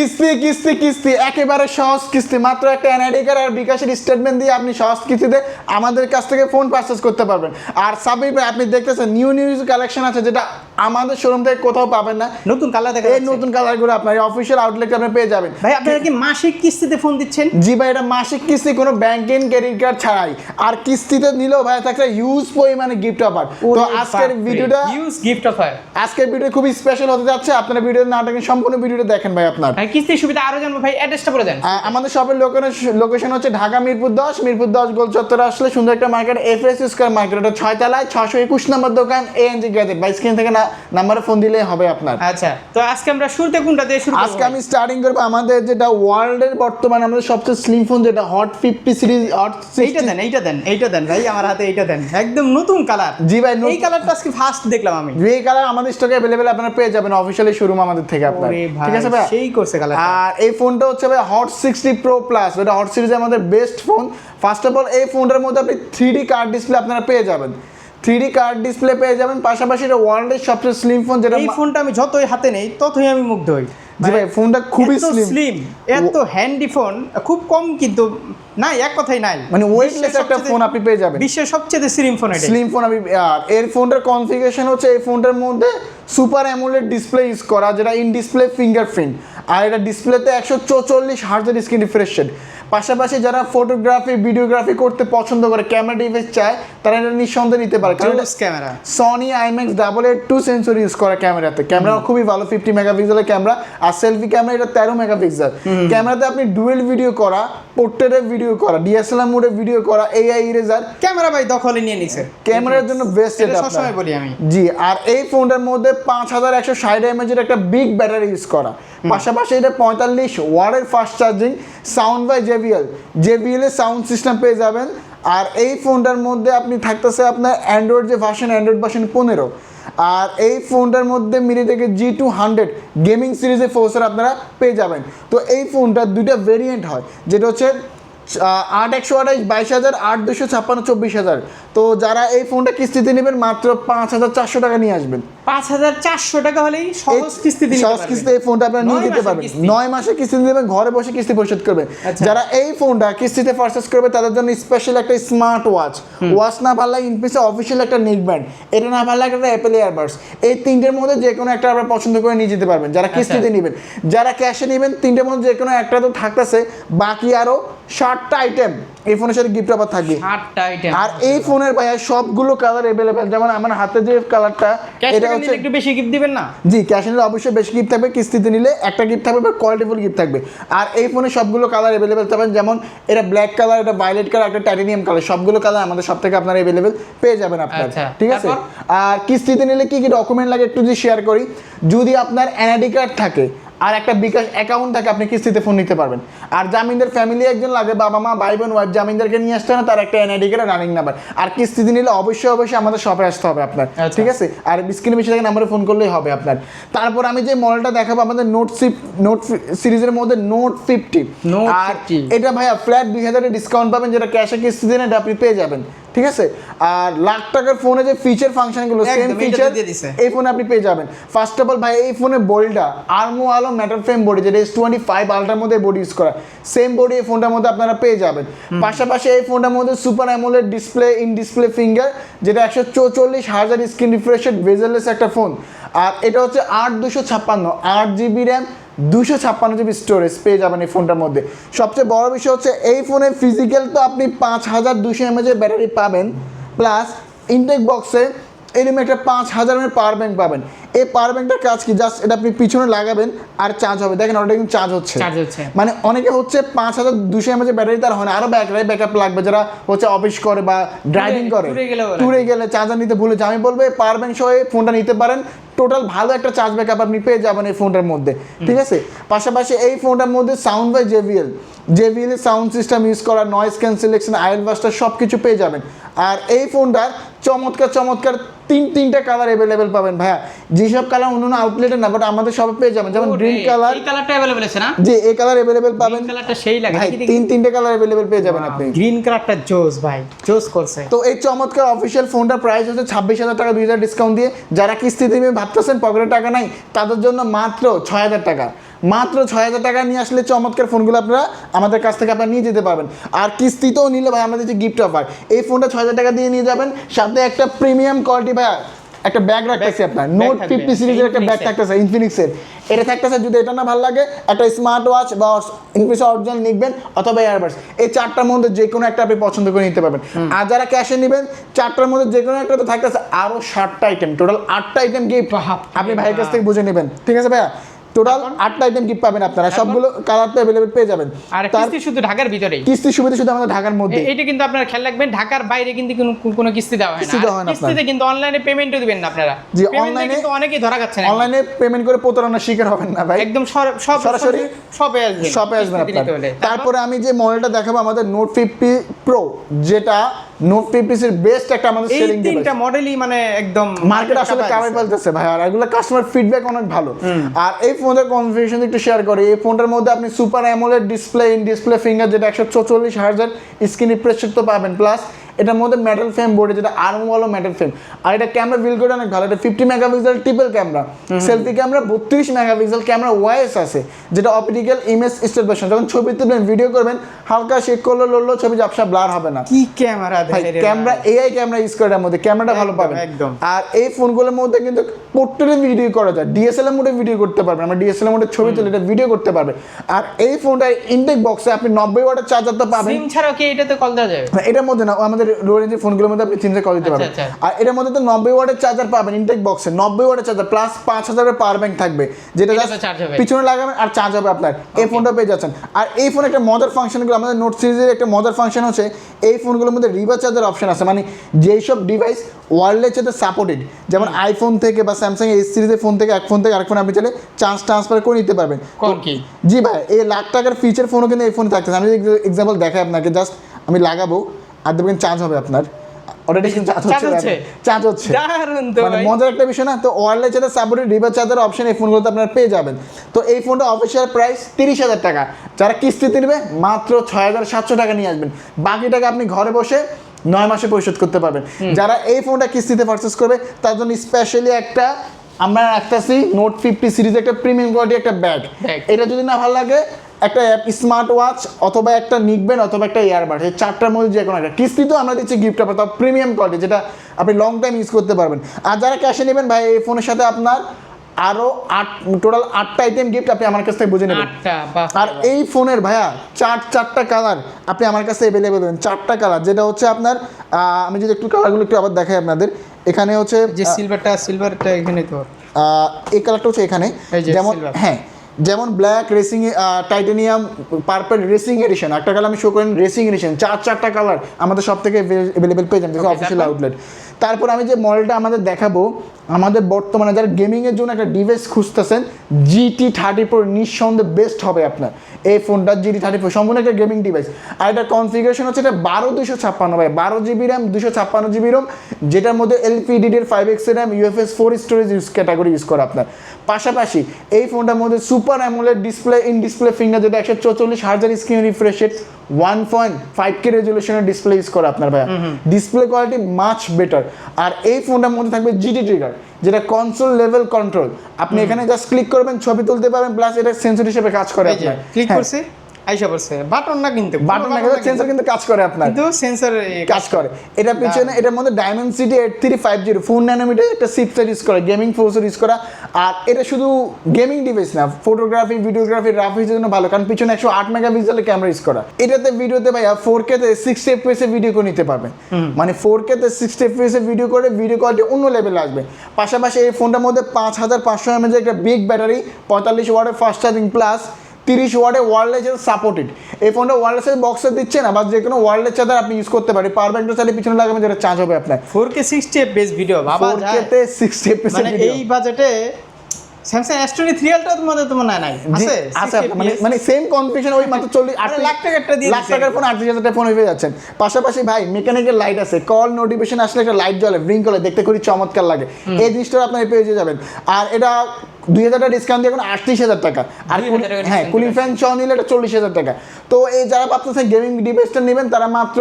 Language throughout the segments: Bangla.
কিস্তি কিস্তি কিস্তি, একেবারে সহজ কিস্তি। মাত্র একটা এনআইডি কার্ড আর বিকাশের স্টেটমেন্ট দিয়ে আপনি সহজ কিস্তিতে আমাদের কাছ থেকে ফোন পারচেস করতে পারবেন। আর সাবির আপনি দেখতেছেন নিউ নিউজ কালেকশন আছে যেটা আমাদের শোরুম থেকে কোথাও পাবেন না। নতুন কালার দেখা এই। নতুন কালারগুলো আপনার অফিসিয়াল আউটলেটে আপনি পেয়ে যাবেন। ভাই আপনারা কি মাসিক কিস্তিতে ফোন দিচ্ছেন? জি ভাই এটা মাসিক কিস্তি কোনো ব্যাংকিং ক্রেডিট কার্ড ছাড়াই। আর কিস্তিতে নিলেও ভাই থাকছে হিউজ পরিমাণে গিফট অফার তো আজকের ভিডিওটা ইউজ গিফট অফার আজকের ভিডিও খুবই স্পেশাল হতে যাচ্ছে। আপনারা ভিডিও না দেখেন সম্পূর্ণ ভিডিওটা দেখেন ভাই আপনার। ভাই কিস্তির সুবিধা আরও জানব। ভাই অ্যাড্রেসটা বলে দেন। আমাদের শপের লোকেশন হচ্ছে ঢাকা মিরপুর দশ মিরপুর দশ গোল চত্বরে আসলে সুন্দর একটা market F S square market এটা ছয় তলায় ছশো একুশ নম্বর দোকান A N G gadget by screen থেকে না নাম্বারে ফোন দিলেই হবে আপনার। আচ্ছা তো আজকে আমরা শুরুতে কোনটা দিয়ে শুরু আজকে আমি স্টার্টিং করব আমাদের যেটা ওয়ার্ল্ডের বর্তমানে আমাদের সবচেয়ে স্লিম ফোন যেটা হট ফিফটি সিরিজ হট এইটা দেন এইটা দেন এইটা দেন ভাই আমার হাতে এইটা দেন। একদম নতুন কালার জি ভাই, এই কালারটা আজকে ফার্স্ট দেখলাম আমি। গ্রে কালার আমাদের স্টকে অ্যাভেলেবেল আপনারা পেয়ে যাবেন অফিসিয়ালি শোরুম আমাদের থেকে আপনার। ঠিক আছে ভাই? সেই করছে কালার আর এই ফোনটা হচ্ছে ভাই হট সিক্সটি প্রো প্লাস এটা হট সিরিজের আমাদের best phone first of all এই ফোনটার মধ্যে আপনি থ্রি ডি কার্ড ডিসপ্লে আপনারা পেয়ে যাবেন। থ্রি ডি কার্ড ডিসপ্লে পেয়ে যাবেন পাশাপাশি এটা ওয়ার্ল্ডের সবচেয়ে স্লিম ফোন যেটা এই ফোনটা আমি যতই হাতে নেই ততই আমি মুগ্ধ হই। জি ভাই ফোনটা খুবই স্লিম এত হ্যান্ডি ফোন খুব কম কিন্তু নাই এক কথাই নাই। মানে ওয়েটলেস একটা ফোন আপনি পেয়ে যাবেন। বিশ্বের সবচেয়ে স্লিম ফোন এটা স্লিম ফোন আমি আর এর ফোনটার কনফিগারেশন হচ্ছে এই ফোনটার মধ্যে সুপার অ্যামোলেড ডিসপ্লে ইউজ করা যেটা ইন ডিসপ্লে ফিঙ্গারপ্রিন্ট আর এটা ডিসপ্লেতে একশো চৌচল্লিশ হার্জের স্ক্রিন রিফ্রেশ রেট পাশাপাশি যারা ফটোগ্রাফি ভিডিওগ্রাফি করতে পছন্দ করে ক্যামেরা ডিভাইস চায় তারা এটা নিঃসন্দেহে নিতে পারে। কারণ camera Sony IMX double eight two sensor use করা ক্যামেরাতে ক্যামেরা খুবই ভালো ফিফটি মেগাপিক্সেলের ক্যামেরা আর সেলফি ক্যামেরা এটা তেরো মেগাপিক্সেল ক্যামেরাতে আপনি ডুয়েল ভিডিও করা পোর্ট্রেটের ভিডিও করা ডিএসএলআর মোডে ভিডিও করা এআই ইরেজার ক্যামেরা ভাই দখলে নিয়ে নিছে। ক্যামেরার জন্য বেস্ট এটা সবসময় বলি আমি। জি আর এই ফোনটার মধ্যে পাঁচ হাজার একশো ষাট এমএজের একটা বিগ ব্যাটারি ইউজ করা। পাশাপাশি এটা পঁয়তাল্লিশ ওয়ার্ডের fast charging sound by JBL JBL এর সাউন্ড সিস্টেম পেয়ে যাবেন। আর এই ফোনটার মধ্যে আপনি থাকতেছে আপনার অ্যান্ড্রয়েড যে ভার্সন অ্যান্ড্রয়েড ভার্সন পনেরো। আর এই ফোনটার মধ্যে মিনি থেকে জি টু হান্ড্রেড গেমিং সিরিজের ফোর্সের আপনারা পেয়ে যাবেন। তো এই ফোনটার দুইটা ভেরিয়েন্ট হয়। যেটা হচ্ছে আট একশো আঠাশ, বাইশ হাজার, আট দুশো ছাপ্পান্ন, চব্বিশ হাজার। তো যারা এই ফোনটা কিস্তিতে নেবেন মাত্র পাঁচ হাজার চারশো টাকা নিয়ে আসবেন। পাঁচ হাজার চারশো টাকা হলেই সহজ কিস্তি সহজ কিস্তিতে এই ফোনটা আপনারা নিয়ে যেতে পারবেন। নয় মাসে কিস্তি দেবেন ঘরে বসে কিস্তি পরিশোধ করবেন। আচ্ছা। যারা এই ফোনটা কিস্তিতে পারচেস করবে তাদের জন্য স্পেশাল একটা স্মার্ট ওয়াচ ওয়াচ না ভালো লাগে ইনপিসে অফিসিয়াল একটা নেক ব্যান্ড এটা না ভালো লাগে একটা অ্যাপেল ইয়ারবাডস এই তিনটের মধ্যে যে কোনো একটা আপনারা পছন্দ করে নিয়ে যেতে পারবেন যারা কিস্তিতে নেবেন। যারা ক্যাশে নেবেন তিনটের মধ্যে যে কোনো একটা তো থাকতেছে। বাকি আরও ষাটটা আইটেম এই ফোনের সাথে গিফট আবার থাকবে। আর এই ফোনের ভাইয়া সবগুলো কালার অ্যাভেলেবেল যেমন আমার হাতে যে কালারটা এটা হচ্ছে একটু বেশি গিফট দিবেন না? জি ক্যাশ নিলে অবশ্যই বেশি গিফট থাকবে কিস্তিতে নিলে একটা গিফট থাকবে বা কোয়ালিটিফুল গিফট থাকবে। আর এই ফোনে সবগুলো কালার অ্যাভেলেবেল পাবেন যেমন এটা ব্ল্যাক কালার এটা ভায়োলেট কালার একটা টাইটেনিয়াম কালার সবগুলো কালার আমাদের সব থেকে আপনারা অ্যাভেলেবেল পেয়ে যাবেন আপনার। আচ্ছা, ঠিক আছে? আর কিস্তিতে নিলে কি কি ডকুমেন্ট লাগে একটু যদি শেয়ার করি। যদি আপনার এনআইডি কার্ড থাকে আর একটা বিকাশ অ্যাকাউন্ট থাকে আপনি কিস্তিতে ফোন নিতে পারবেন। আর জামিনদের ফ্যামিলি একজন লাগে বাবা মা ভাই বোন ওয়াইফ জামিনদেরকে নিয়ে আসতে হবে না তার একটা এনআইডি কার্ড রানিং নাম্বার আর কিস্তিতে নিলে অবশ্যই অবশ্যই আমাদের শপে আসতে হবে আপনার আচ্ছা। ঠিক আছে? আর স্ক্রিনে বেশি থাকে নাম্বারে ফোন করলেই হবে আপনার। তারপর আমি যে মডেলটা দেখাবো আমাদের নোট সিপ নোট সিরিজের মধ্যে নোট ফিফটি আর 50 এটা ভাইয়া ফ্ল্যাট দুই হাজারের ডিসকাউন্ট পাবেন যেটা ক্যাশে কিস্তি দেন এটা আপনি পেয়ে যাবেন ঠিক আছে? আর লাখ টাকার ফোনে যে ফিচার ফাংশনগুলো সেম ফিচার এই ফোনে আপনি পেয়ে যাবেন। ফার্স্ট অফ অল ভাই এই ফোনে বডিটা armor alloy metal frame body যেটা এস টোয়েন্টি ফাইভ আলটার মধ্যে বডি ইউজ করা। সেম বডি এই ফোনটার মধ্যে আপনারা পেয়ে যাবেন। পাশাপাশি এই ফোনটার মধ্যে super AMOLED display in display finger যেটা একশো চৌচল্লিশ হাজার স্ক্রিন রিফ্রেশেড ভেজেলেস একটা ফোন আর এটা হচ্ছে আট দুশো ছাপ্পান্ন আট জিবি র্যাম দুশো ছাপ্পান্ন জিবি স্টোরেজ পেয়ে যাবেন এই ফোনটার মধ্যে। সবচেয়ে বড় বিষয় হচ্ছে এই ফোনের ফিজিক্যাল তো আপনি পাঁচ হাজার দুশো এমএজের ব্যাটারি পাবেন প্লাস ইনটেক বক্সে এরকম একটা পাঁচ হাজার এমএর পাওয়ার ব্যাংক পাবেন। এই পাওয়ার ব্যাংকটার কাজ কি? জাস্ট এটা আপনি পিছনে লাগাবেন আর চার্জ হবে। দেখেন ওটা কিন্তু চার্জ হচ্ছে। চার্জ হচ্ছে। মানে অনেকে হচ্ছে পাঁচ হাজার দুশো এমএচের ব্যাটারি তার হয় না। আরও ব্যাটারি ব্যাকআপ লাগবে। যারা হচ্ছে অফিস করে বা ড্রাইভিং করে। ট্যুরে গেলে চার্জার নিতে ভুলে যায়। আমি বলব এই পাওয়ার ব্যাংক সহ ফোনটা নিতে পারেন। টোটাল ভালো একটা চার্জ ব্যাকআপ আপনি পেয়ে যাবেন এই ফোনটার মধ্যে। ঠিক আছে? পাশাপাশি এই ফোনটার মধ্যে sound by JBL JBL sound system use করা নয়েজ ক্যান্সেলেশন আয়েল বাস্টার সব কিছু পেয়ে যাবেন। আর এই ফোনটার চমৎকার চমৎকার তিন তিনটা কালার অ্যাভেলেবেল পাবেন ভাইয়া। যেসব কালার অন্য আউটলেটে না বাট আমাদের সবে পেয়ে যাবেন যেমন গ্রিন কালার এই কালারটা अवेलेबल আছে না যে এই কালার অ্যাভেলেবেল পাবেন গ্রিন কালারটা সেই লাগে ভাই তিন তিনটে কালার অ্যাভেলেবেল পেয়ে যাবেন আপনি গ্রিন কালারটা জোস ভাই জোস করছে তো এই চমৎকার অফিসিয়াল ফোনটার প্রাইস হচ্ছে ছাব্বিশ হাজার টাকা দুই হাজার ডিসকাউন্ট দিয়ে যারা কিস্তি দেবে ভাবতেছেন পকেটে টাকা নাই তাদের জন্য মাত্র ছয় হাজার টাকা মাত্র ছয় হাজার টাকা নিয়ে আসলে চমৎকার ফোনগুলো আপনারা আমাদের কাছ থেকে আপনারা নিয়ে যেতে পারবেন আর কিস্তিতেও নিলে ভাই আমাদের যে গিফট অফার এই ফোনটা ছয় হাজার টাকা দিয়ে নিয়ে যাবেন সাথে একটা প্রিমিয়াম কোয়ালিটি ভাই একটা ব্যাগ রাখতেছে আপনার। নোট ফিফটি সিরিজের একটা ব্যাগ। থাকতেছে ইনফিনিক্সের এটা থাকতেছে যদি এটা না ভালো লাগে একটা স্মার্ট ওয়াচ বা ইনফিনিক্স অরিজিনাল নিবেন অথবা এয়ারবাডস এই চারটার মধ্যে যে কোনো একটা আপনি পছন্দ করে নিতে পারবেন। আর যারা ক্যাশে নেবেন চারটার মধ্যে যে কোনো একটা তো থাকতেছে আরও সাতটা আইটেম টোটাল আটটা আইটেম গিফট আপনি ভাইয়ের কাছ থেকে বুঝে নেবেন। ঠিক আছে ভাইয়া? টোটাল আটটা আইটেম গিফট পাবেন আপনারা। সবগুলো কালার তো অ্যাভেলেবেল পেয়ে যাবেন। আর কিস্তি শুধু ঢাকার ভিতরেই কিস্তি সুবিধা শুধু আমাদের ঢাকার মধ্যে। এটা কিন্তু আপনারা খেয়াল রাখবেন ঢাকার বাইরে কিন্তু কোনো কোনো কিস্তি দেওয়া হয় না। কিস্তিতে কিন্তু অনলাইনে পেমেন্টও দিবেন না আপনারা। জি, online-এ- কিন্তু অনেকেই ধরা যাচ্ছে না অনলাইনে পেমেন্ট করে প্রতারণার শিকার হবেন না ভাই। একদম সব সরাসরি শপে আসবেন শপে আসবেন আপনার। তারপরে আমি যে মডেলটা দেখাবো আমাদের নোট ফিফটি প্রো যেটা নোট এর বেস্ট একটা আমাদের সেলিং ডিভাইস তিনটা মডেলই মানে একদম মার্কেট আসলে কামাই ফেলতেছে ভাই আর এগুলো কাস্টমার ফিডব্যাক অনেক ভালো। আর এই ফোনের কনফিগারেশন একটু শেয়ার করি এই ফোনটার মধ্যে আপনি super AMOLED display in display finger যেটা একশো চৌচল্লিশ হাজার স্ক্রিন রিফ্রেশ তো পাবেন প্লাস এটার মধ্যে মেটাল ফ্রেম বোর্ডে যেটা আর্ম ওয়ালো মেটাল ফ্রেম আর এটা ক্যামেরা বিল করে অনেক ভালো। এটা fifty megapixel triple camera selfie camera বত্রিশ মেগাপিক্সেল ক্যামেরা ওয়াইস আছে যেটা অপটিক্যাল ইমেজ স্টেবলেশন যখন ছবি তুলবেন ভিডিও করবেন হালকা শেক করল লড়লো ছবি ঝাপসা ব্লার হবে না। কি camera camera AI camera use করে এর মধ্যে ক্যামেরাটা ভালো পাবেন। একদম। আর এই ফোনগুলোর মধ্যে কিন্তু পোর্ট্রেটে ভিডিও করা যায়। ডিএসএলআর মোডে ভিডিও করতে পারবেন। আমরা ডিএসএলআর মোডে ছবি তুলে এটা ভিডিও করতে পারবেন আর এই ফোনটা ইনটেক বক্সে আপনি নব্বই ওয়াটের চার্জার তো পাবেন। সিম ছাড়াও কি এটাতে কল দেওয়া যাবে? না, এটার মধ্যে না আমাদের লো রেঞ্জের ফোনগুলোর মধ্যে আপনি চিন্তা করে দিতে আচ্ছা, পারবেন। আচ্ছা। আর এটার মধ্যে তো নব্বই ওয়াটের চার্জার পাবেন ইনটেক বক্সে নব্বই ওয়াটের চার্জার প্লাস পাঁচ হাজারের পাওয়ার ব্যাংক থাকবে যেটা। পিছনে লাগাবেন আর চার্জ হবে আপনার। এই ফোনটা পেয়ে যাচ্ছেন। আর এই ফোনে একটা মজার ফাংশনগুলো আমাদের নোট সিরিজের একটা মজার ফাংশন হচ্ছে এই ফোনগুলোর মধ্যে রিভার চার্জার অপশন আছে। মানে যেই সব ডিভাইস ওয়ারলেস সাথে সাপোর্টেড যেমন আইফোন থেকে বা স্যামসাং এই সিরিজের ফোন থেকে এক ফোন থেকে আরেক ফোন আপনি চাইলে চার্জ ট্রান্সফার করে নিতে পারবেন। জি ভাই এই লাখ টাকার ফিচার ফোনও কিন্তু এই ফোনে থাকতেছে। আমি এক্সাম্পল দেখাই আপনাকে জাস্ট আমি লাগাবো। আর দেখবেন চার্জ হবে আপনার। অলরেডি কিন্তু চার্জ হচ্ছে? চার্জ হচ্ছে। মানে মজার একটা বিষয় না তো ওয়ারলেস সাথে সাপোর্টেড রিভার চার্জার অপশন এই ফোনগুলোতে আপনারা পেয়ে যাবেন। তো এই ফোনটা অফিসিয়াল প্রাইস তিরিশ হাজার টাকা। যারা কিস্তিতে নেবে মাত্র ছয় হাজার সাতশো টাকা নিয়ে আসবেন। বাকি টাকা আপনি ঘরে বসে নয় মাসে পরিশোধ করতে পারবেন। যারা এই ফোনটা কিস্তিতে পারচেস করবে তার জন্য স্পেশালি একটা আমরা রাখতেছি নোট ফিফটি সিরিজ একটা প্রিমিয়াম কোয়ালিটি একটা ব্যাগ। এটা যদি না ভালো লাগে একটা অ্যাপ স্মার্ট ওয়াচ অথবা একটা নিকবেন অথবা একটা ইয়ারবাড এই চারটার মধ্যে যে কোনো একটা। কিস্তিতেও আমরা দিচ্ছি গিফট অফার তাও প্রিমিয়াম কোয়ালিটি যেটা আপনি লং টাইম ইউজ করতে পারবেন। আর যারা ক্যাশে নেবেন ভাই এই ফোনের সাথে আপনার আরও আট টোটাল আটটা আইটেম গিফট আপনি আমার কাছ থেকে বুঝে নেবেন। আর এই ফোনের ভাইয়া চার চারটা কালার আপনি আমার কাছে অ্যাভেলেবেল পাবেন চারটা কালার যেটা হচ্ছে আপনার আমি যদি একটু কালারগুলো একটু আবার দেখাই আপনাদের। এখানে হচ্ছে যে সিলভারটা সিলভারটা এখানে তো। এই কালারটা হচ্ছে এখানে। যেমন হ্যাঁ যেমন black racing titanium purple racing edition একটা কালার আমি শো করেন রেসিং এডিশন চার চারটা কালার আমাদের সব থেকে অ্যাভেলেবেল পেয়ে যাবেন অফিসিয়াল আউটলেট তারপর? আমি যে মডেলটা আমাদের দেখাবো আমাদের বর্তমানে যারা গেমিংয়ের জন্য একটা ডিভাইস খুঁজতেছেন জিটি থার্টি ফোর নিঃসন্দেহে বেস্ট হবে আপনার। এই ফোনটা জিটি থার্টি ফোর সম্পূর্ণ একটা গেমিং ডিভাইস আর এটা কনফিগারেশন হচ্ছে এটা বারো দুশো ছাপ্পান্ন ভাই, বারো জিবি র্যাম দুশো ছাপ্পান্ন জিবি রোম যেটার মধ্যে LPDDR five X RAM UFS four storage use category use করে আপনার। পাশাপাশি এই ফোনটার মধ্যে super AMOLED display in display finger যেটা একশো চৌচল্লিশ হাজার screen refreshed one point five K রেজলিউশনের display use করে আপনার ভাইয়া। ডিসপ্লে কোয়ালিটি মাছ বেটার আর এই ফোনটার মধ্যে থাকবে জিটি ট্রিগার যেটা কনসোল লেভেল কন্ট্রোল আপনি এখানে জাস্ট ক্লিক করবেন ছবি তুলতে পারবেন প্লাস এটা সেন্সর হিসেবে কাজ করে ক্লিক হ্যাঁ, করছে। আইসা পড়ছে। বাটন না কিন্তু বাটন না সেন্সর কিন্তু কাজ করে আপনার। কিন্তু সেন্সর কাজ করে। এটা পিছনে এটার মধ্যে Dimensity eight three five zero four nanometer একটা সিপসেট ইউজ করে গেমিং ফোর্সের ইউজ করা। আর এটা শুধু গেমিং ডিভাইস না ফটোগ্রাফি ভিডিওগ্রাফি গ্রাফিক্সের জন্য ভালো। কারণ পিছনে একশো আট মেগা পিক্সেলের ক্যামেরা ইউজ করা। এটাতে ভিডিওতে ভাইয়া ফোর কে তে সিক্সটি এফপিএস এ ভিডিও করে নিতে পারবেন। মানে ফোর কে তে সিক্সটি এফপিএস এ ভিডিও করে ভিডিও কোয়ালিটি অন্য লেভেলে আসবে। পাশাপাশি এই ফোনটার মধ্যে পাঁচ হাজার পাঁচশো এমএজ একটা বিগ ব্যাটারি পঁয়তাল্লিশ ওয়াটের ফাস্ট চার্জিং প্লাস তিরিশ ওয়ার্ডে ওয়ারলেস সাপোর্টেড এই ফোনটা ওয়ারলেসের বক্সে দিচ্ছে না বা যে কোনো ওয়ারলেস চার্জার আপনি ইউজ করতে পারেন। পাওয়ার ব্যাংকটা চাইলে পিছনে লাগাবেন যেটা চার্জ হবে আপনার। Four K sixty FPS video ভাবা যায় কেতে সিক্সটি এফপিএস মানে এই বাজেটে Samsung S twenty three ultra মধ্যে তো মনে হয় নাই আছে? আছে মানে মানে সেম কনফিগারেশন ওই মাত্র চল্লিশ আরে লাখ টাকারটা দিয়ে লাখ টাকার ফোন আটত্রিশ হাজার ফোন হয়ে যাচ্ছেন পাশাপাশি ভাই মেকানিক্যাল লাইট আছে। কল নোটিফিকেশন আসলে একটা লাইট জ্বলে ব্রিঙ্ক করে দেখতে খুবই চমৎকার লাগে। এই জিনিসটা আপনার পেয়ে যাবেন। আর এটা দুই হাজার টাকা ডিসকাউন্ট দিয়ে এখন আটত্রিশ হাজার টাকা। আর 2000 হ্যাঁ কুলিং ফ্যান সহ নিলে এটা চল্লিশ হাজার টাকা। তো এই যারা ভাবতেছেন গেমিং ডিভাইসটা নেবেন তারা মাত্র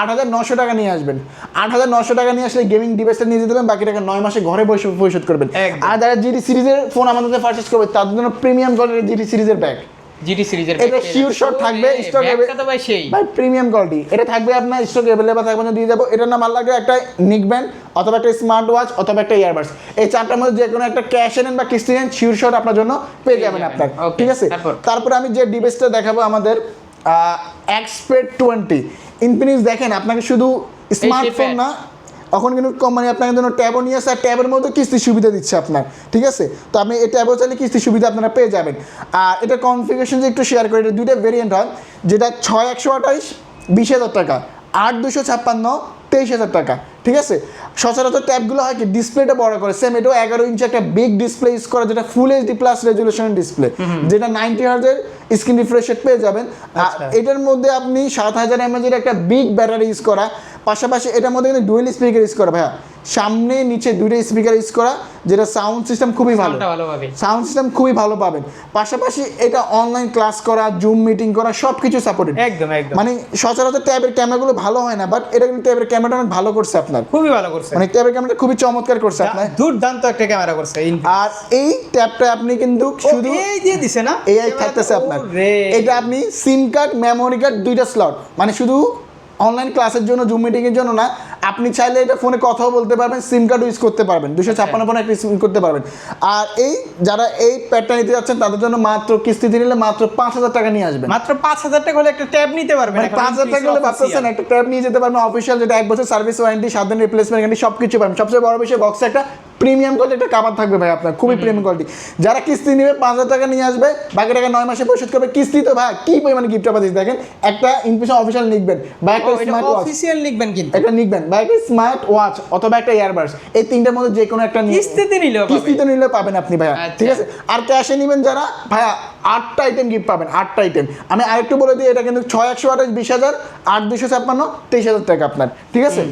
আট হাজার নশো টাকা নিয়ে আসবেন। আট হাজার নশো টাকা নিয়ে আসলে গেমিং ডিভাইসটা নিয়ে যেতে বাকি টাকা নয় মাসে ঘরে বসে পরিশোধ করবেন। আর যারা জিডি সিরিজের ফোন আমাদের পারচেস করবে তাদের জন্য প্রিমিয়াম কোয়ালিটির জিডি সিরিজের ব্যাগ জিটি সিরিজের এটা sure shot থাকবে, stock হবে। তো ভাই সেই। ভাই প্রিমিয়াম কোয়ালিটি এটা থাকবে আপনার স্টক অ্যাভেলেবল থাকবে না দিয়ে যাব। এটার নাম ভালো লাগে একটা নিক ব্যান্ড অথবা একটা স্মার্ট ওয়াচ অথবা একটা ইয়ারবাডস এই চারটার মধ্যে যে কোনো একটা ক্যাশ নেন বা কিস্তি নেন শিওর শট আপনার জন্য পেয়ে যাবেন আপনার। ঠিক আছে? তারপর? তারপরে আমি যে ডিভাইসটা দেখাবো আমাদের এক্সপেড টোয়েন্টি ইনফিনিক্স দেখেন আপনাকে শুধু স্মার্টফোন না এখন কিন্তু কোম্পানি আপনাকে জন্য ট্যাবও নিয়ে আসে, আর ট্যাবের মধ্যে কিস্তি সুবিধা দিচ্ছে আপনার, ঠিক আছে? তো আপনি এই ট্যাবও চাইলে কিস্তি সুবিধা আপনারা পেয়ে যাবেন। আর এটা কনফিগারেশন যে একটু শেয়ার করি, এটা দুইটা ভেরিয়েন্ট হয়, যেটা ছয় একশো আঠাশ, বিশ হাজার টাকা, আট দুশো ছাপ্পান্ন, তেইশ হাজার টাকা। ঠিক আছে? সচরাচর ট্যাবগুলো হয় কি ডিসপ্লেটা বড় করে। সেম এটাও এগারো ইঞ্চি একটা বিগ ডিসপ্লে ইউজ করা যেটা ফুল এইচডি প্লাস রেজুলেশনের ডিসপ্লে যেটা নাইনটি হার্জের স্ক্রিন রিফ্রেশ রেট পেয়ে যাবেন। আচ্ছা। এটার মধ্যে আপনি সাত হাজার এমএজের একটা বিগ ব্যাটারি ইউজ করা। পাশাপাশি এটার মধ্যে কিন্তু ডুয়েল স্পিকার ইউজ করা ভাইয়া। সামনে নিচে দুইটা স্পিকার ইউজ করা যেটা সাউন্ড সিস্টেম খুবই ভালো। সাউন্ড সিস্টেম খুবই ভালো পাবেন। পাশাপাশি এটা অনলাইন ক্লাস করা জুম মিটিং করা সব কিছু সাপোর্টেড একদম একদম। মানে সচরাচর ট্যাবের ক্যামেরাগুলো ভালো হয় না বাট এটা কিন্তু ট্যাবের ক্যামেরাটা অনেক ভালো করছে আপনার। খুবই ভালো করছে। মানে ট্যাবের ক্যামেরাটা খুবই চমৎকার করছে আপনার। দুর্দান্ত একটা ক্যামেরা করছে আর এই ট্যাবটা আপনি কিন্তু শুধু এই দিয়ে দিছে না? এআই থাকতেছে আপনার। এটা আপনি সিম কার্ড মেমোরি কার্ড দুইটা স্লট মানে শুধু অনলাইন ক্লাসের জন্য জুম মিটিং এর জন্য না আপনি চাইলে এটা ফোনে কথাও বলতে পারবেন সিম কার্ড ইউজ করতে পারবেন দুশো ছাপ্পান্ন ফোনে একটা সিম করতে পারবেন। আর এই যারা এই প্যাডটা নিতে যাচ্ছেন তাদের জন্য মাত্র কিস্তিতে নিলে মাত্র পাঁচ হাজার টাকা নিয়ে আসবেন। মাত্র পাঁচ হাজার টাকা হলে একটা ট্যাব নিতে পারবেন। মানে পাঁচ হাজার টাকা হলে ভাবতেছেন একটা ট্যাব নিয়ে যেতে পারবেন অফিসিয়াল যেটা এক বছর সার্ভিস ওয়ারেন্টি সাত দিন রিপ্লেসমেন্ট গ্যারান্টি সব কিছু পাবেন। সবচেয়ে বড় বিষয় বক্সে একটা প্রিমিয়াম কোয়ালিটি একটা কাবার থাকবে ভাই আপনার খুবই প্রিমিয়াম কোয়ালিটি যারা কিস্তি নেবে পাঁচ হাজার টাকা নিয়ে আসবে বাকি টাকা নয় মাসে পরিশোধ করবে। কিস্তি তো ভাই কি পরিমাণে গিফট দিচ্ছে দেখেন একটা ইনফিনিশন অফিসিয়াল লিখবেন বা একটা স্মার্ট ওয়াচ অফিসিয়াল লিখবেন কিন্তু। একটা নিখবেন বা একটা স্মার্ট ওয়াচ অথবা একটা ইয়ারবাডস এই তিনটার মধ্যে যে কোনো একটা কিস্তিতে নিলেও। কিস্তিতে নিলে পাবেন আপনি ভাইয়া আচ্ছা। ঠিক আছে? আর ক্যাশে নেবেন যারা ভাইয়া আটটা আইটেম গিফট পাবেন আটটা আইটেম আমি আরেকটু বলে দিই এটা কিন্তু ছয় একশো আঠাশ বিশ হাজার আট দুশো ছাপ্পান্ন তেইশ হাজার টাকা আপনার ঠিক আছে?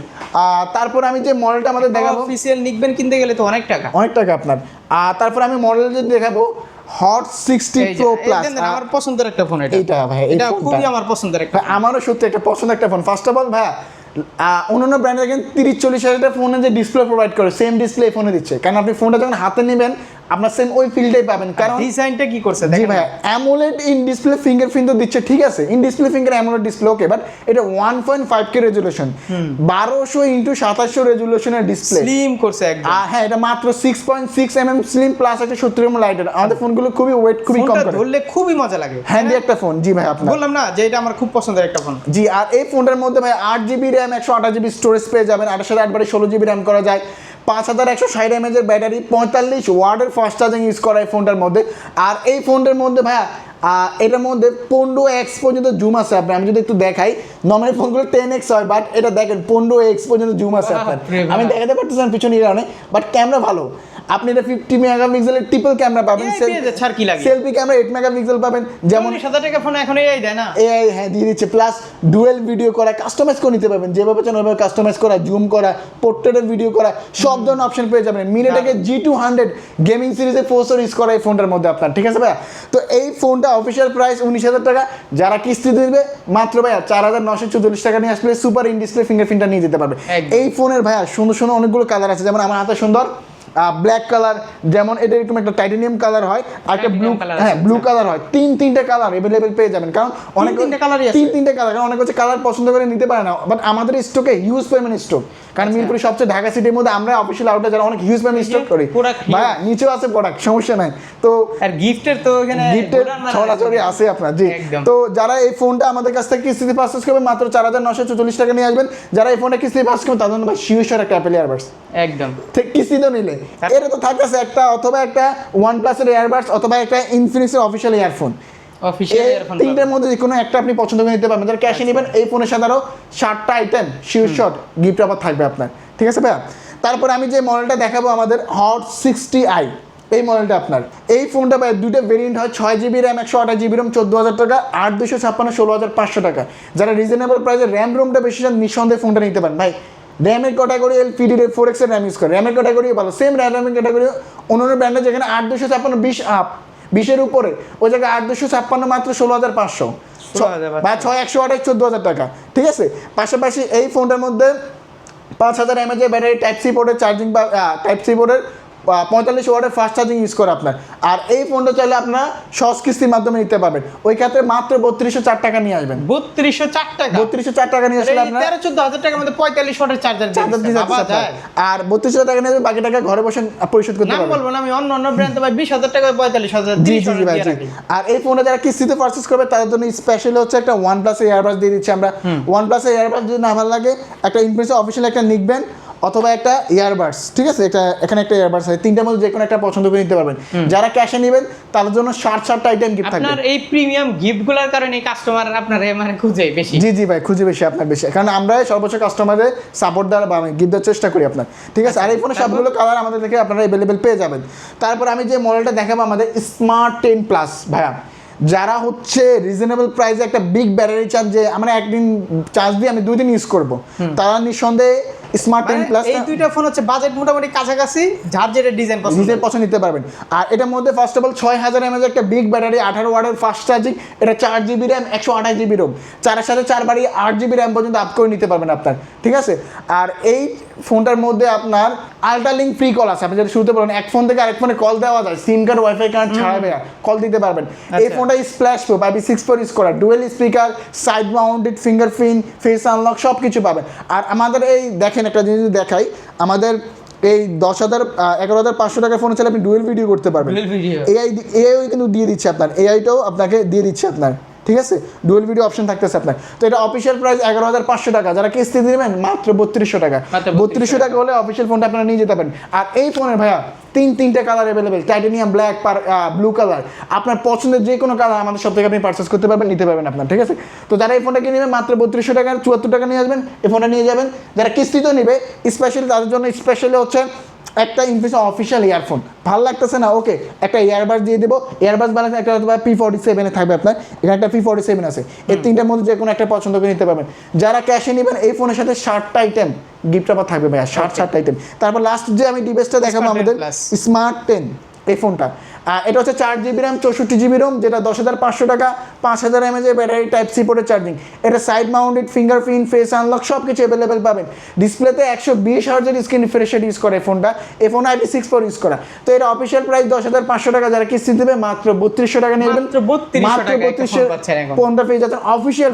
তারপর আমি যে মডেলটা আমাদের দেখাবো। অফিসিয়াল নিকবেন কিনতে গেলে তো অনেক টাকা। অনেক টাকা আপনার। আর তারপর আমি মডেল যদি দেখাবো হট সিক্সটি প্রো প্লাস আমার পছন্দের একটা ফোন এটা। এটা ভাই এটা খুবই আমার পছন্দের একটা আমারও সত্যি একটা পছন্দের একটা ফোন ফার্স্ট অফ অল ভাই অন্যান্য ব্র্যান্ডের কিন্তু তিরিশ চল্লিশ হাজার ফোনে যে ডিসপ্লে প্রোভাইড করে সেম ডিসপ্লে ফোনে দিচ্ছে। কারণ আপনি ফোনটা যখন হাতে নেবেন আপনার সেম ওই ফিল্ডটাই পাবেন। কারণ ডিজাইনটা কি করছে? জি ভাই অ্যামোলেড ইন ডিসপ্লে ফিঙ্গারপ্রিন্ট তো দিচ্ছে ঠিক আছে? In display finger AMOLED display okay but এটা one point five K resolution বারোশো ইন্টু সাতাশশো রেজুলেশনের ডিসপ্লে স্লিম করছে একদম। আর হ্যাঁ এটা মাত্র six point six M M slim plus একটা সত্তর এম লাইটের আমাদের ফোনগুলো খুবই ওয়েট খুবই কম করে ধরলে খুবই মজা লাগে। হ্যান্ডি একটা ফোন জি ভাই আপনার। বললাম না যে এটা আমার খুব পছন্দের একটা ফোন জি আর এই ফোনটার মধ্যে ভাই আট জিবি র্যাম একশো আঠাশ জিবি স্টোরেজ পেয়ে যাবেন। আঠাশ হাজার আটবারে ষোলো জিবি র্যাম করা যায়। পাঁচ হাজার একশো ষাট এমএজের ব্যাটারি পঁয়তাল্লিশ ওয়ার্ডের ফাস্ট চার্জিং ইউজ করা এই ফোনটার মধ্যে। আর এই ফোনটার মধ্যে ভাইয়া এটার মধ্যে পনেরো এক্স পর্যন্ত জুম আছে আপনার। আমি যদি একটু দেখাই নর্মালি ফোনগুলো টেন এক্স হয় বাট এটা দেখেন পনেরো এক্স পর্যন্ত জুম আছে আপনার। আমি দেখাতে পারতেছিলাম পিছনে কারণে বাট ক্যামেরা ভালো। আপনি এটা ফিফটি মেগাপিক্সেলের ট্রিপল ক্যামেরা পাবেন কি লাগে? Selfie camera eight mega megapixel পাবেন যেমন হাজার টাকা ফোন এখন এই দেয় না? এআই হ্যাঁ দিয়ে দিচ্ছে। প্লাস ডুয়েল ভিডিও করা কাস্টমাইজ করে নিতে পারবেন। যেভাবে চান ওইভাবে কাস্টমাইজ করা জুম করা পোর্ট্রেটের ভিডিও করা সব ধরনের অপশন পেয়ে যাবেন। মিনিটাকে জি টু হান্ড্রেড গেমিং সিরিজে ফোর্সর ইউজ করা এই ফোনটার মধ্যে আপনার ঠিক আছে ভাইয়া? তো এই ফোনটা অফিসিয়াল প্রাইস উনিশ হাজার টাকা। যারা কিস্তি দিবে মাত্র ভাইয়া চার হাজার নশো চল্লিশ টাকা নিয়ে আসলে সুপার ইন ডিসপ্লে ফিঙ্গারপ্রিন্টটা নিয়ে যেতে পারবে। এই ফোনের ভাইয়া সুন্দর সুন্দর অনেকগুলো কালার আছে। যেমন আমার হাতে সুন্দর ব্ল্যাক কালার যেমন এটা এরকম একটা টাইটেনিয়াম কালার হয় আর একটা ব্লু হ্যাঁ ব্লু কালার হয়। তিন তিনটে কালার এভেলেবেল পেয়ে যাবেন। কারণ অনেক তিনটে আছে? তিন তিনটে কালার কারণ অনেক হচ্ছে কালার পছন্দ করে নিতে পারে না। বাট আমাদের স্টকে হিউজ পরিমাণ স্টক কারণ আচ্ছা। মিরপুরে সবচেয়ে ঢাকা সিটির মধ্যে আমরা অফিসিয়াল আউটে যারা অনেক হিউজ পরিমাণ স্টক করি। ভাইয়া নিচেও আছে প্রোডাক্ট সমস্যা নাই। তো আর গিফটের তো এখানে গিফটের ছড়াছড়ি আছে। আপনার জি। তো যারা এই ফোনটা আমাদের কাছ থেকে কিস্তিতে পারচেস করবে মাত্র চার হাজার নশো চল্লিশ টাকা নিয়ে আসবেন। যারা এই ফোনটা কিস্তিতে পারচেস করবে তাদের জন্য ভাই শিওর একটা অ্যাপেল ইয়ারবাডস একদম। ঠিক কিস্তিতে নিলে। এটা তো থাকতেছে একটা অথবা একটা ওয়ান প্লাসের অথবা একটা ইনফিনিক্সের অফিসিয়াল ইয়ারফোন তিনটার মধ্যে যে কোনো একটা আপনি পছন্দ করে নিতে পারবেন। যারা ক্যাশে নেবেন এই ফোনের সাথে আরও ষাটটা আইটেম শিওর শট গিফট আবার থাকবে আপনার। ঠিক আছে ভাইয়া? তারপর আমি যে মডেলটা দেখাবো আমাদের হট সিক্সটি আই এই মডেলটা আপনার। এই ফোনটা ভাই দুইটা ভেরিয়েন্ট হয় ছয় জিবি র্যাম একশো আঠাশ জিবি র্যাম চোদ্দ হাজার টাকা আট দুশো ছাপ্পান্ন ষোলো হাজার পাঁচশো টাকা। যারা রিজনেবল প্রাইসে র্যাম রোমটা বেশি চান নিঃসন্দেহে ফোনটা নিতে পারেন। ভাই র্যামের ক্যাটাগরি এল পিডি ফোর এক্সের র্যাম ইউজ করে। র্যামের ক্যাটাগরিও ভালো। সেম র্যামের ক্যাটাগরি অন্যান্য ব্র্যান্ডে যেখানে আট দুশো ছাপ্পান্ন বিশ আপ বিশের উপরে। ওই জায়গায় আট দুশো ছাপ্পান্ন মাত্র ষোলো হাজার পাঁচশো। 16,500 বা ছয় একশো আঠাশ চোদ্দ হাজার টাকা। ঠিক আছে? পাশাপাশি এই ফোনটার মধ্যে পাঁচ হাজার এমএজের ব্যাটারি টাইপ সি বোর্ডের চার্জিং বা টাইপ সি পোর্টের পঁয়তাল্লিশ ওয়াটের ফাস্ট চার্জিং ইউজ করে আপনার। আর এই ফোনটা চাইলে আপনারা সহজ কিস্তির মাধ্যমে নিতে পারবেন। ওই ক্ষেত্রে মাত্র বত্রিশশো চার টাকা নিয়ে আসবেন। বত্রিশশো চার টাকা? বত্রিশশো চার টাকা নিয়ে আসলে আপনার তেরো চোদ্দ হাজার টাকার মধ্যে পঁয়তাল্লিশ ওয়াটের চার্জার চার্জার দিয়ে। আর বত্রিশশো টাকা নিয়ে বাকি টাকা ঘরে বসে পরিশোধ করতে পারবেন। বলব না আমি অন্য অন্য ব্র্যান্ড তো ভাই বিশ হাজার টাকা পঁয়তাল্লিশ হাজার জি জি জি ভাই আর এই ফোনে যারা কিস্তিতে পারচেস করবে তাদের জন্য স্পেশালি হচ্ছে একটা ওয়ান প্লাসের ইয়ারবাস দিয়ে দিচ্ছি আমরা। ওয়ান প্লাস ইয়ারবাস যদি না ভালো লাগে একটা ইনফ্লুয়েন্সে অফিসিয়াল একটা নিকবেন। অথবা একটা ইয়ারবাডস ঠিক আছে? এটা এখানে একটা ইয়ারবাডস আছে তিনটার মধ্যে যে কোনো একটা পছন্দ করে নিতে পারবেন। যারা ক্যাশে নেবেন তাদের জন্য ষাট ষাটটা আইটেম গিফট থাকবে। আপনার এই প্রিমিয়াম গিফটগুলোর কারণে কাস্টমার আপনার মানে খুঁজে বেশি। জি জি ভাই খুঁজে বেশি আপনার বেশি। কারণ আমরা সর্বোচ্চ কাস্টমারদের সাপোর্ট দেওয়ার বা গিফট দেওয়ার চেষ্টা করি আপনার। ঠিক আছে? আর এই ফোনে সবগুলো কালার আমাদের থেকে আপনারা অ্যাভেলেবেল পেয়ে যাবেন। তারপর আমি যে মডেলটা দেখাবো আমাদের স্মার্ট টেন প্লাস ভাইয়া। যারা হচ্ছে রিজনেবল প্রাইসে একটা বিগ ব্যাটারি চান যে আমরা একদিন চার্জ দিয়ে আমি দুই দিন ইউজ করব তারা নিঃসন্দেহে স্মার্ট টেন প্লাস এই দুইটা ফোন হচ্ছে বাজেট মোটামুটি কাছাকাছি যার যেটা ডিজাইন পছন্দ। নিজের পছন্দ নিতে পারবেন। আর এটার মধ্যে ফার্স্ট অফ অল ছয় হাজার এমএজ একটা বিগ ব্যাটারি আঠারো ওয়ার্ডের ফাস্ট চার্জিং এটা চার জিবি র্যাম একশো আঠাশ জিবি রোম চারের সাথে চার বাড়ি আট জিবি র্যাম পর্যন্ত আপ করে নিতে পারবেন আপনার ঠিক আছে? আর এই ফোনটার মধ্যে আপনার আলট্রা লিঙ্ক ফ্রি কল আছে। আপনি যদি শুরুতে বলেন এক ফোন থেকে আরেক ফোনে কল দেওয়া যায়। সিম কার্ড ওয়াইফাই কার্ড ছাড়াবে কল দিতে পারবেন। এই। ফোনটা splash proof IP six four use করা dual speaker side mounted fingerprint face unlock সব কিছু পাবেন। আর আমাদের এই দেখেন একটা জিনিস যদি দেখাই আমাদের এই দশ হাজার এগারো হাজার পাঁচশো টাকার ফোন চাইলে আপনি ডুয়েল ভিডিও করতে পারবেন। এআই এআই কিন্তু দিয়ে দিচ্ছে আপনার। এআইটাও আপনাকে দিয়ে দিচ্ছে আপনার। ঠিক আছে? ডুয়েল ভিডিও অপশন থাকতেছে আপনার। তো এটা অফিসিয়াল প্রাইস এগারো হাজার পাঁচশো টাকা। যারা কিস্তি দিবেন মাত্র বত্রিশশো টাকা। বত্রিশশো টাকা। হলে অফিসিয়াল ফোনটা আপনারা নিয়ে যেতে পারেন। আর এই ফোনের ভাইয়া তিন তিনটে কালার অ্যাভেলেবেল টাইটেনিয়াম ব্ল্যাক পার ব্লু কালার আপনার পছন্দের যে কোনো কালার আমাদের সব থেকে আপনি পারচেস করতে পারবেন নিতে পারবেন আপনার ঠিক আছে? তো যারা এই ফোনটা কিনে নেবেন মাত্র বত্রিশশো টাকার চুয়াত্তর টাকা নিয়ে আসবেন। এই ফোনটা নিয়ে যাবেন। যারা কিস্তিতেও নেবে স্পেশালি তাদের জন্য স্পেশালি হচ্ছে একটা ইনফিস অফিসিয়াল ইয়ারফোন ভালো লাগতেছে না? ওকে একটা এয়ারবাস দিয়ে দেবো। এয়ারবাস বানাতে একটা হয়তো পি ফর্টি সেভেনে থাকবে আপনার। এখানে একটা পি ফর্টি সেভেন আছে। এই তিনটার মধ্যে যে কোনো একটা পছন্দ করে নিতে পারবেন। যারা ক্যাশে নেবেন এই ফোনের সাথে ষাটটা আইটেম গিফট আবার থাকবে ভাইয়া। ষাট ষাটটা আইটেম তারপর লাস্ট যে আমি ডিভাইসটা দেখাবো আমাদের স্মার্ট টেন এই ফোনটা এটা হচ্ছে চার জিবি র্যাম চৌষট্টি জিবি রোম যেটা দশ হাজার পাঁচশো টাকা পাঁচ হাজার এমএজের ব্যাটারি টাইপ সি পোর্টের চার্জিং এটা side mounted fingerprint face unlock সব কিছু অ্যাভেলেবেল পাবেন ডিসপ্লেতে একশো বিশ হাজার স্ক্রিন রিফ্রেশার ইউজ করে ফোনটা এই phone IP six four use করা। তো এটা অফিসিয়াল প্রাইস দশ হাজার পাঁচশো টাকা যারা কিস্তি দেবে মাত্র বত্রিশশো টাকা নিয়ে নেবেন। মাত্র 3200 টাকায় একটা ফোন পাচ্ছেন এখন। পনেরো পেয়ে যাচ্ছেন অফিসিয়াল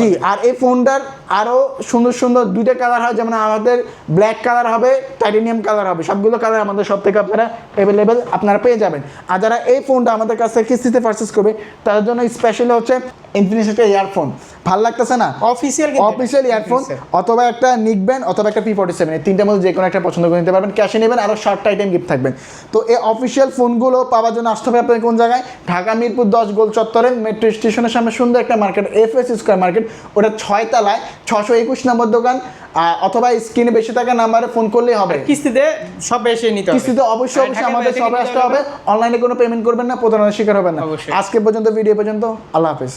জি আর এই ফোনটার আরও সুন্দর সুন্দর দুইটা কালার হয়। যেমন আমাদের ব্ল্যাক কালার হবে টাইটেনিয়াম কালার হবে। সবগুলো কালার আমাদের সব থেকে আপনারা অ্যাভেলেবেল আপনারা পেয়ে যাবেন। আর যারা এই ফোনটা আমাদের কাছ থেকে কিস্তিতে পারচেস করবে তাদের জন্য স্পেশালি হচ্ছে ইনফিনিক্স একটা ইয়ারফোন ভালো লাগতেছে না? অফিসিয়াল অফিসিয়াল ইয়ারফোন অথবা একটা নিকবেন অথবা একটা পি ফর্টি সেভেন এই তিনটার মধ্যে যে কোনো একটা পছন্দ করে নিতে পারবেন ক্যাশে নেবেন আরও শর্ট আইটেম গিফট থাকবেন। তো এই অফিসিয়াল ফোনগুলো পাওয়ার জন্য আসতে হবে আপনার কোন জায়গায়? ঢাকা মিরপুর দশ গোল চত্বরের মেট্রো স্টেশনের সামনে সুন্দর একটা market F S square market ওটা ছয় তলায় ছশো একুশ নম্বর দোকান অথবা স্ক্রিনে বেশি থাকা নাম্বারে ফোন করলেই হবে। কিস্তিতে সব এসে নিতে হবে। কিস্তিতে অবশ্যই অবশ্যই আমাদের সবাই আসতে হবে। অনলাইনে কোনো পেমেন্ট করবেন না প্রতারণার শিকার হবেন না। আজকে পর্যন্ত ভিডিও পর্যন্ত আল্লাহ হাফেজ।